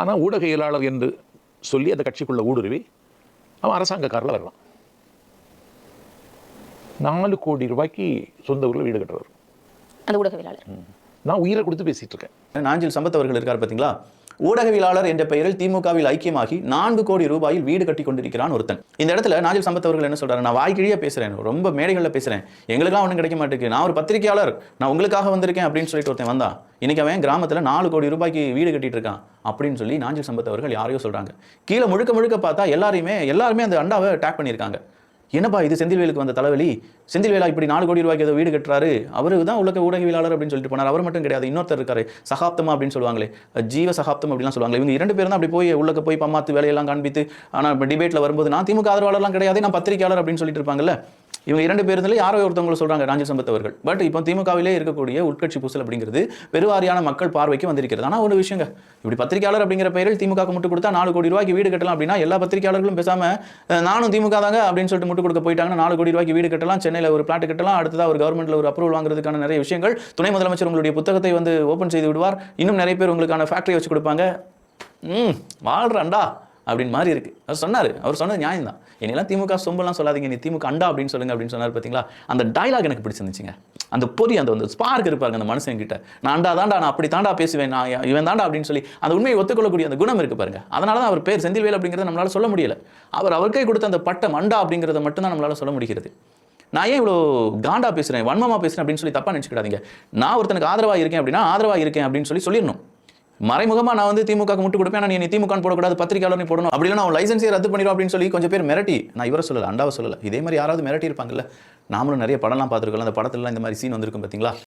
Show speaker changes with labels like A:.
A: ஆனால் ஊடகையலாளர் என்று சொல்லி அந்த கட்சிக்குள்ள ஊடுருவி அவன் அரசாங்க காரில் வரலாம். நாலு கோடி ரூபாய்க்கு சொந்த ஊரில் வீடு கட்டுறவர்.
B: அந்த ஊடகவியலாளர்.
A: நான் உயிரை கொடுத்து பேசிட்டு இருக்கேன்.
C: நாஞ்சில் சம்பத் அவர்கள் இருக்கார் பார்த்தீங்களா ஊடகவியலாளர் என்ற பெயரில் திமுகவில் ஐக்கியமாகி நான்கு கோடி ரூபாயில் வீடு கட்டி கொண்டிருக்கிறான் ஒருத்தன். இந்த இடத்துல நாஞ்சில் சம்பத் அவர்கள் என்ன சொல்றாரு? நான் வாய்க்கிழியா பேசுறேன். ரொம்ப மேடைகளில் பேசுறேன். எங்களுக்காக ஒன்றும் கிடைக்க மாட்டேங்குது. நான் ஒரு பத்திரிகையாளர். நான் உங்களுக்காக வந்திருக்கேன் அப்படின்னு சொல்லிட்டு ஒருத்தன் வந்தா இன்னைக்கு அவன் கிராமத்தில் நாலு கோடி ரூபாய்க்கு வீடு கட்டிட்டு இருக்கான் அப்படின்னு சொல்லி நாஞ்சில் சம்பத் அவர்கள் யாரையோ சொல்றாங்க. கீழே முழுக்க முழுக்க பார்த்தா எல்லாரையுமே எல்லாருமே அந்த அண்டாவை டேக் பண்ணியிருக்காங்க. என்னப்பா இது செந்தில்வேலுக்கு வந்த தலைவலி? செந்தில்வேலா இப்படி நாலு கோடி ரூபாய்க்கு ஏதோ வீடு கட்டுறாரு. அவரு தான் உலக ஊடகவியலாளர் அப்படின்னு சொல்லிட்டு போனார். அவர் மட்டும் கிடையாது இன்னொருத்தர் இருக்காரு சகாப்தமா அப்படின்னு சொல்லுவாங்களே. ஜீவ சகாப்தம் அப்படிலாம் சொல்லுவாங்களே. இவங்க இரண்டு பேரும் தான் அப்படி போய் உள்ளக்க போய் பம்மாத்து வேலையெல்லாம் காண்பித்து ஆனால் இப்போ டிபேட்டில் வரும்போது நான் திமுக ஆதரவாளர்லாம் கிடையாது நான் பத்திரிகையாளர் அப்படின்னு சொல்லிட்டு இருப்பாங்கல்ல. இவங்க இரண்டு பேருந்துல யாரோ ஒருத்தவங்க சொல்றாங்க ராஞ்சி சம்பத் அவர்கள். பட் இப்போ திமுகவிலே இருக்கக்கூடிய உட்கட்சி பூசல் அப்படிங்கிறது பெருவாரியான மக்கள் பார்வைக்கு வந்திருக்கிறது. ஆனால் ஒரு விஷயங்க இப்படி பத்திரிகையாளர் அப்படிங்கிற பெயரில் திமுக முட்டு கொடுத்தா நாலு கோடி ரூபாய்க்கு வீடு கட்டலாம் அப்படின்னா எல்லா பத்திரிகையாளர்களும் பேசாம நானும் திமுக தாங்க அப்படின்னு சொல்லிட்டு முட்டு கொடுக்க போயிட்டாங்கன்னா நாலு கோடி ரூபாய்க்கு வீடு கட்டலாம் சென்னையில் ஒரு பிளாட் கட்டலாம் அடுத்ததா ஒரு கவர்மெண்ட்ல ஒரு அப்ரூவல் வாங்குறதுக்கான நிறைய விஷயங்கள். துணை முதலமைச்சர் உங்களுடைய புத்தகத்தை வந்து ஓப்பன் செய்து விடுவார். இன்னும் நிறைய பேர் உங்களுக்கான ஃபேக்டரி வச்சு கொடுப்பாங்க. ம் வாழ்றான்டா அப்படின்னு மாதிரி இருக்கு. அவர் சொன்னார். அவர் சொன்னது நியாயம் தான் என்னெல்லாம் திமுக சொம்பெல்லாம் சொல்லாதீங்க. நீ திமுக அண்டா அப்படின்னு சொல்லுங்க அப்படின்னு சொன்னார் பார்த்தீங்களா அந்த டைலாக் எனக்கு பிடிச்சிருந்துச்சுங்க. அந்த பொறி அந்த வந்து ஸ்பார்க் இருப்பாங்க அந்த மனுஷன் கிட்ட. நான் அண்டா தாண்டா நான் அப்படி தாண்டா பேசுவேன் நான் இவன் தாண்டா அப்படின்னு சொல்லி அந்த உண்மையை ஒத்துக்கொள்ளக்கூடிய அந்த குணம் இருக்கு பாருங்க. அதனால தான் அவர் பேர் செந்தில்வேல் அப்படிங்கிறத நம்மளால சொல்ல முடியல. அவர் அவருக்கே கொடுத்த அந்த பட்டம் அண்டா அப்படிங்கிறத மட்டும் தான் நம்மளால சொல்ல முடிகிறது. நான் ஏன் இவ்வளோ காண்டா பேசுகிறேன் வன்மமாக பேசுகிறேன் அப்படின்னு சொல்லி தப்பாக நினச்சிக்கிடாதீங்க. நான் ஒருத்தனுக்கு ஆதரவாக இருக்கேன் அப்படின்னா ஆதரவாக இருக்கேன் அப்படின்னு சொல்லி சொல்லிடணும். மறைமுகமாக நான் வந்து திமுக முட்டு கொடுப்பேன். ஆனால் நீ திமுக போடக்கூடாது பத்திரிகையாளர் நீ போடணும். அப்படி இல்லைனா அவன் லைசன்ஸே ரத்து பண்ணிடும் அப்படின்னு சொல்லி கொஞ்சம் பேர் மிரட்டி நான் இவரை சொல்லலை அண்டாவை சொல்லலை. இதே மாதிரி யாராவது மிரட்டி இருப்பாங்கல்ல நாமளும் நிறைய படம்லாம் பார்த்துருக்கோம் அந்த படத்துலலாம் இந்த மாதிரி சீன் வந்திருக்கும் பார்த்தீங்களா?